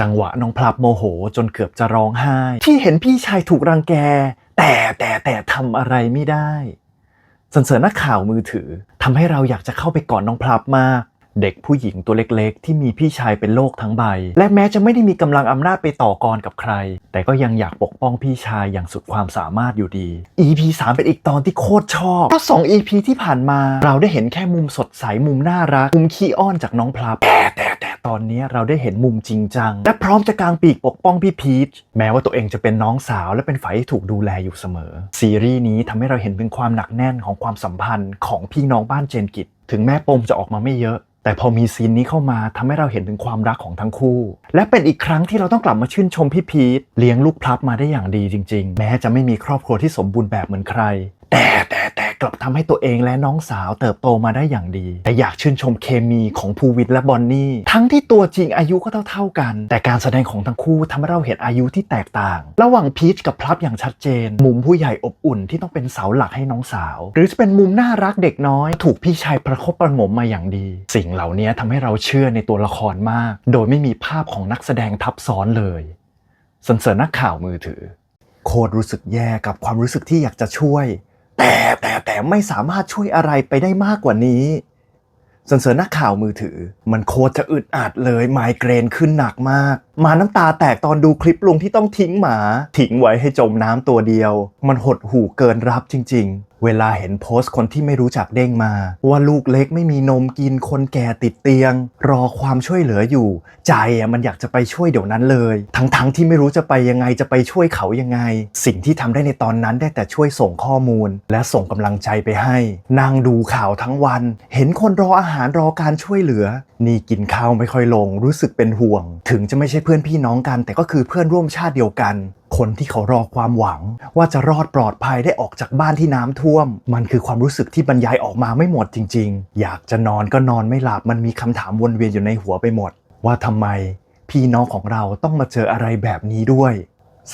จังหวะน้องพลับโมโหจนเกือบจะร้องไห้ ที่เห็นพี่ชายถูกรังแก แต่แต่แต่ทำอะไรไม่ได้สันเสริญนักข่าวมือถือทำให้เราอยากจะเข้าไปกอดน้องพลับมาก เด็กผู้หญิงตัวเล็กๆ ที่มีพี่ชายเป็นโลกทั้งใบ และแม้จะไม่ได้มีกำลังอำนาจไปต่อกรกับใคร แต่ก็ยังอยากปกป้องพี่ชายอย่างสุดความสามารถอยู่ดี EP 3 เป็นอีกตอนที่โคตรชอบเพราะ2 EP ที่ผ่านมา เราได้เห็นแค่มุมสดใสมุมน่ารักมุมขี้อ้อนจากน้องพลับแต่ ตอนนี้เราได้เห็นมุมจริงจัง และพร้อมจะกางปีกปกป้องพี่พีชแม้ว่าตัวเองจะเป็นน้องสาวและเป็นฝ่ายที่ถูกดูแลอยู่เสมอ ซีรีส์นี้ทำให้เราเห็นถึงความหนักแน่นของความสัมพันธ์ของพี่น้องบ้านเจนกิจถึงแม้ปมจะออกมาไม่เยอะแต่พอมีซีนนี้เข้ามาทำให้เราเห็นถึงความรักของทั้งคู่ และเป็นอีกครั้งที่เราต้องกลับมาชื่นชมพี่พีทเลี้ยงลูกพลับมาได้อย่างดีจริง ๆ แม้จะไม่มีครอบครัวที่สมบูรณ์แบบเหมือนใคร แต่แต่แต่ กลับทำให้ตัวเองและน้องสาวเติบโตมาได้อย่างดี แต่อยากชื่นชมเคมีของภูวิทและบอนนี่ ทั้งที่ตัวจริงอายุก็เท่าๆกัน แต่การแสดงของทั้งคู่ทำให้เราเห็นอายุที่แตกต่าง ระหว่างพีชกับพลับอย่างชัดเจน มุมผู้ใหญ่อบอุ่นที่ต้องเป็นเสาหลักให้น้องสาว หรือจะเป็นมุมน่ารักเด็กน้อย ถูกพี่ชายประคบประหงมมาอย่างดี สิ่งเหล่านี้ทำให้เราเชื่อในตัวละครมาก โดยไม่มีภาพของนักแสดงทับซ้อนเลยสันเสริญนักข่าวมือถือ โคตรรู้สึกแย่กับความรู้สึกที่อยากจะช่วย แต่แต่แต่ไม่สามารถช่วยอะไรไปได้มากกว่านี้สันเสริญนักข่าวมือถือ มันโคตรจะอึดอัดเลยไมเกรนขึ้นหนักมาก มาน้ำตาแตกตอนดูคลิปลุงที่ต้องทิ้งหมา ทิ้งไว้ให้จมน้ำตัวเดียว มันหดหู่เกินรับจริง ๆ เวลาเห็นโพสต์คนที่ไม่รู้จักเด้งมา ว่าลูกเล็กไม่มีนมกินคนแก่ติดเตียง รอความช่วยเหลืออยู่ ใจอะมันอยากจะไปช่วยเดี๋ยวนั้นเลย ทั้งๆที่ไม่รู้จะไปยังไงจะไปช่วยเขายังไง สิ่งที่ทำได้ในตอนนั้นได้แต่ช่วยส่งข้อมูล และส่งกำลังใจไปให้นั่งดูข่าวทั้งวัน เห็นคนรออาหารรอการช่วยเหลือ นี่กินข้าวไม่ค่อยลง รู้สึกเป็นห่วง ถึงจะไม่ใช่พื่อนพี่น้องกัน แต่ก็คือเพื่อนร่วมชาติเดียวกัน คนที่เขารอความหวัง ว่าจะรอดปลอดภัยได้ออกจากบ้านที่น้ำท่วม มันคือความรู้สึกที่บรรยายออกมาไม่หมดจริง ๆ อยากจะนอนก็นอนไม่หลับมันมีคำถามวนเวียนอยู่ในหัวไปหมด ว่าทำไมพี่น้องของเราต้องมาเจออะไรแบบนี้ด้วย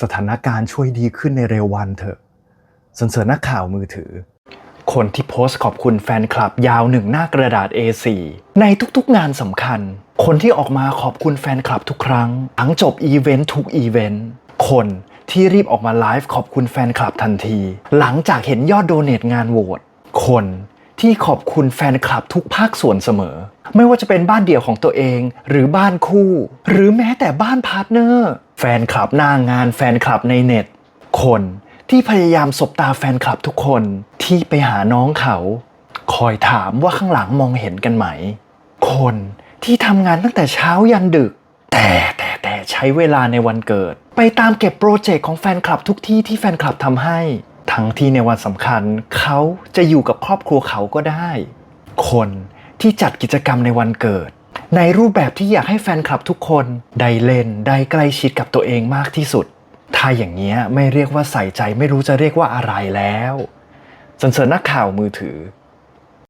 สถานการณ์ช่วยดีขึ้นในเร็ววันเถอะสันเสริญนักข่าวมือถือ คนที่โพสต์ขอบคุณแฟนคลับยาวหนึ่งหน้ากระดาษ A4 ในทุกๆงานสำคัญ คนที่ออกมาขอบคุณแฟนคลับทุกครั้ง ทั้งจบอีเวนต์ทุกอีเวนต์ คนที่รีบออกมาไลฟ์ขอบคุณแฟนคลับทันที หลังจากเห็นยอดโดเนทงานโหวต คนที่ขอบคุณแฟนคลับทุกภาคส่วนเสมอ ไม่ว่าจะเป็นบ้านเดี่ยวของตัวเอง หรือบ้านคู่ หรือแม้แต่บ้านพาร์ทเนอร์ แฟนคลับหน้างานแฟนคลับในเน็ต คนที่พยายามสบตาแฟนคลับทุกคน ที่ไปหาน้องเขา คอยถามว่าข้างหลังมองเห็นกันไหม คนที่ทำงานตั้งแต่เช้ายันดึก แต่แต่แต่ใช้เวลาในวันเกิด ไปตามเก็บโปรเจกต์ของแฟนคลับทุกที่ที่แฟนคลับทำให้ ทั้งที่ในวันสำคัญเขาจะอยู่กับครอบครัวเขาก็ได้ คนที่จัดกิจกรรมในวันเกิด ในรูปแบบที่อยากให้แฟนคลับทุกคนได้เล่นได้ใกล้ชิดกับตัวเองมากที่สุด ถ้าอย่างเงี้ยไม่เรียกว่าใส่ใจไม่รู้จะเรียกว่าอะไรแล้ว สันเสริญนักข่าวมือถือ